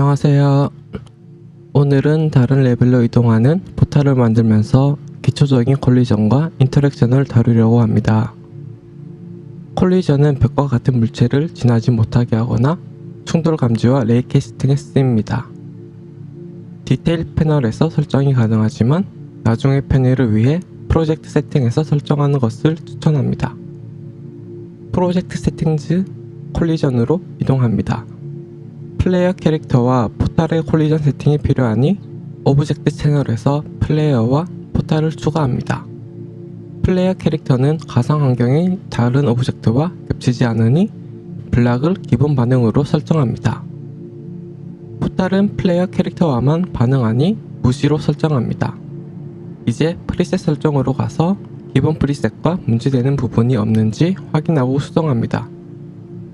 안녕하세요. 오늘은 다른 레벨로 이동하는 포탈을 만들면서 기초적인 콜리전과 인터랙션을 다루려고 합니다. 콜리전은 벽과 같은 물체를 지나지 못하게 하거나 충돌 감지와 레이 캐스팅에 쓰입니다. 디테일 패널에서 설정이 가능하지만 나중의 편의를 위해 프로젝트 세팅에서 설정하는 것을 추천합니다. 프로젝트 세팅즈 콜리전으로 이동합니다. 플레이어 캐릭터와 포탈의 콜리전 세팅이 필요하니 오브젝트 채널에서 플레이어와 포탈을 추가합니다. 플레이어 캐릭터는 가상 환경이 다른 오브젝트와 겹치지 않으니 블락을 기본 반응으로 설정합니다. 포탈은 플레이어 캐릭터와만 반응하니 무시로 설정합니다. 이제 프리셋 설정으로 가서 기본 프리셋과 문제되는 부분이 없는지 확인하고 수정합니다.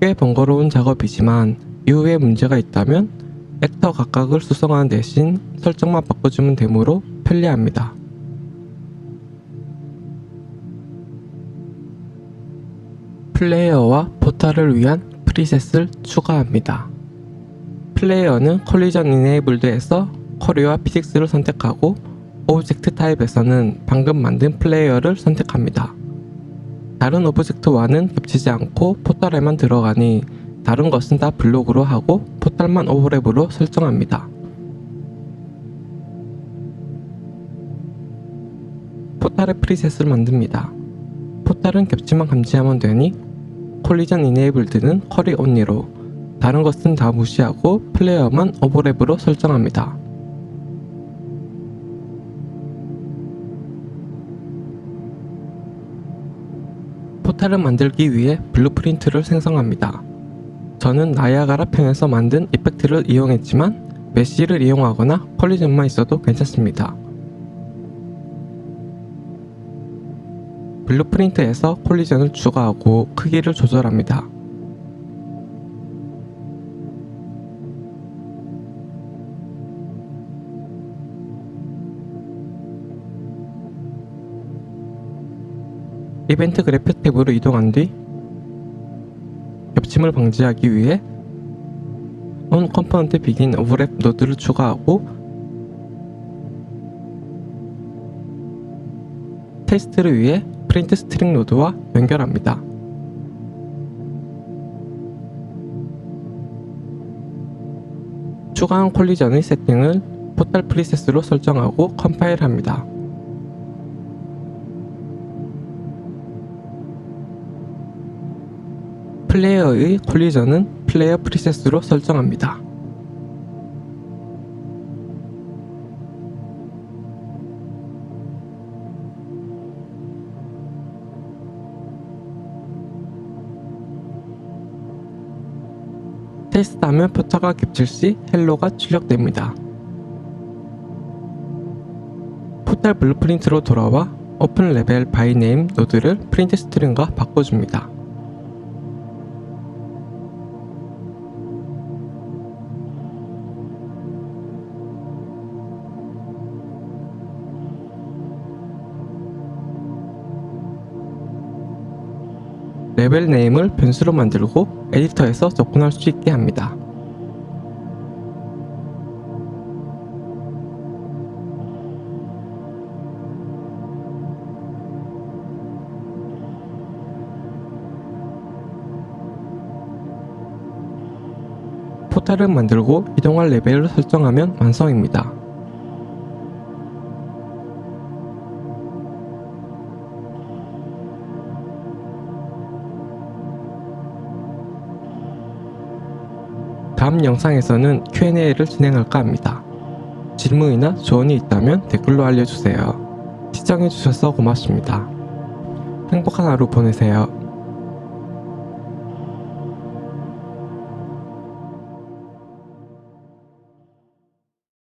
꽤 번거로운 작업이지만 이후에 문제가 있다면 액터 각각을 수정하는 대신 설정만 바꿔주면 되므로 편리합니다. 플레이어와 포탈을 위한 프리셋을 추가합니다. 플레이어는 컬리전 이네이블드에서 커리와 피직스를 선택하고 오브젝트 타입에서는 방금 만든 플레이어를 선택합니다. 다른 오브젝트와는 겹치지 않고 포탈에만 들어가니 다른 것은 다 블록으로 하고 포탈만 오버랩으로 설정합니다. 포탈의 프리셋을 만듭니다. 포탈은 겹치만 감지하면 되니 콜리전 이네이블드는 커리 온리로 다른 것은 다 무시하고 플레이어만 오버랩으로 설정합니다. 포탈을 만들기 위해 블루프린트를 생성합니다. 저는 나야가라 편에서 만든 이펙트를 이용했지만 메시를 이용하거나 컬리전만 있어도 괜찮습니다. 블루프린트에서 콜리전을 추가하고 크기를 조절합니다. 이벤트 그래픽 탭으로 이동한 뒤 겹침을 방지하기 위해 on 컴포넌트 begin overlap 노드를 추가하고 테스트를 위해 프린트 스트링 노드와 연결합니다. 추가한 콜리전의 세팅을 포탈 프리셋으로 설정하고 컴파일합니다. 플레이어의 콜리전은 플레이어 프리셋으로 설정합니다. 테스트하면 포차가 겹칠 시 헬로가 출력됩니다. 포탈 블루프린트로 돌아와 오픈 레벨 바이 네임 노드를 프린트 스트링과 바꿔줍니다. 레벨 네임을 변수로 만들고 에디터에서 접근할 수 있게 합니다. 포탈을 만들고 이동할 레벨을 설정하면 완성입니다. 다음 영상에서는 Q&A를 진행할까 합니다. 질문이나 조언이 있다면 댓글로 알려주세요. 시청해주셔서 고맙습니다. 행복한 하루 보내세요.